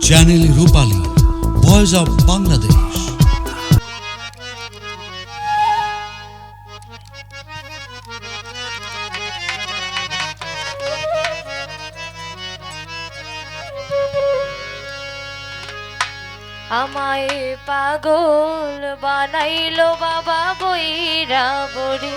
Channel Rupali voice of Bangladesh আমায় পাগল বানাইলো বাবা বইরা বড়ি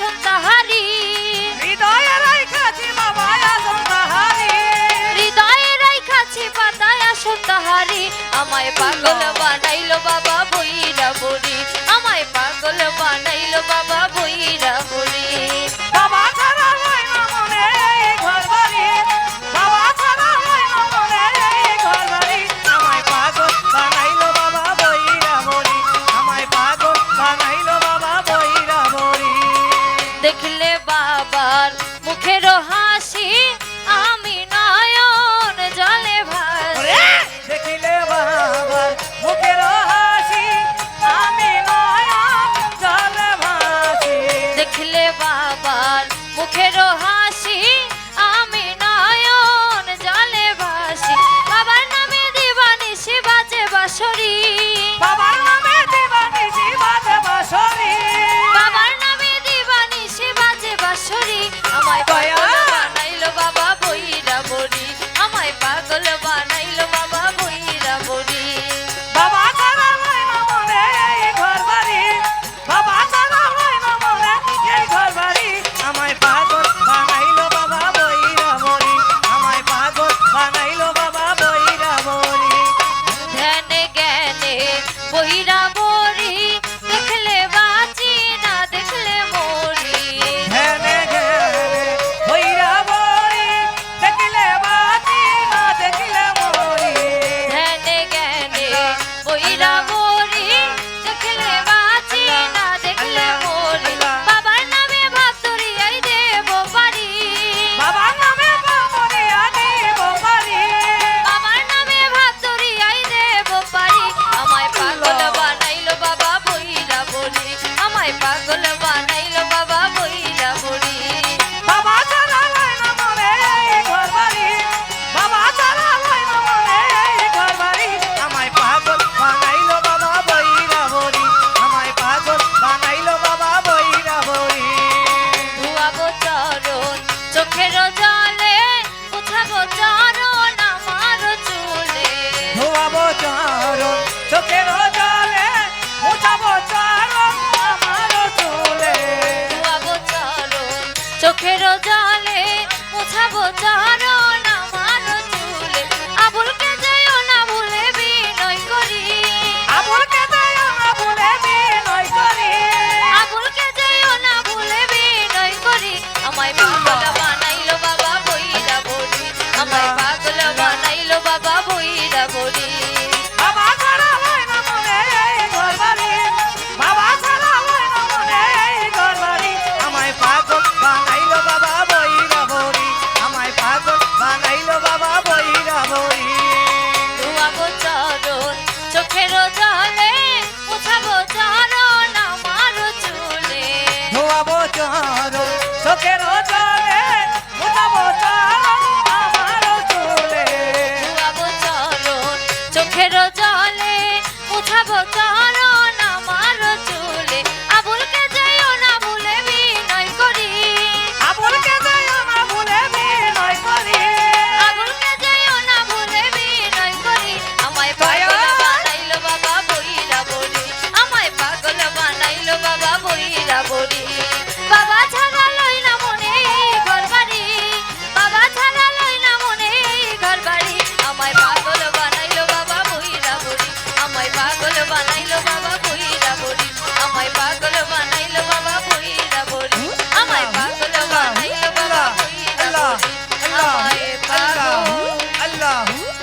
সন্তাহারি হৃদয়ে রাইখাছি বাবায়া সন্তাহারি হৃদয়ে আমায় পাগল বানাইলো বাবা। বাবার মুখেরও হাসি যাব যাহা চোখের জলে উঠাবো চলে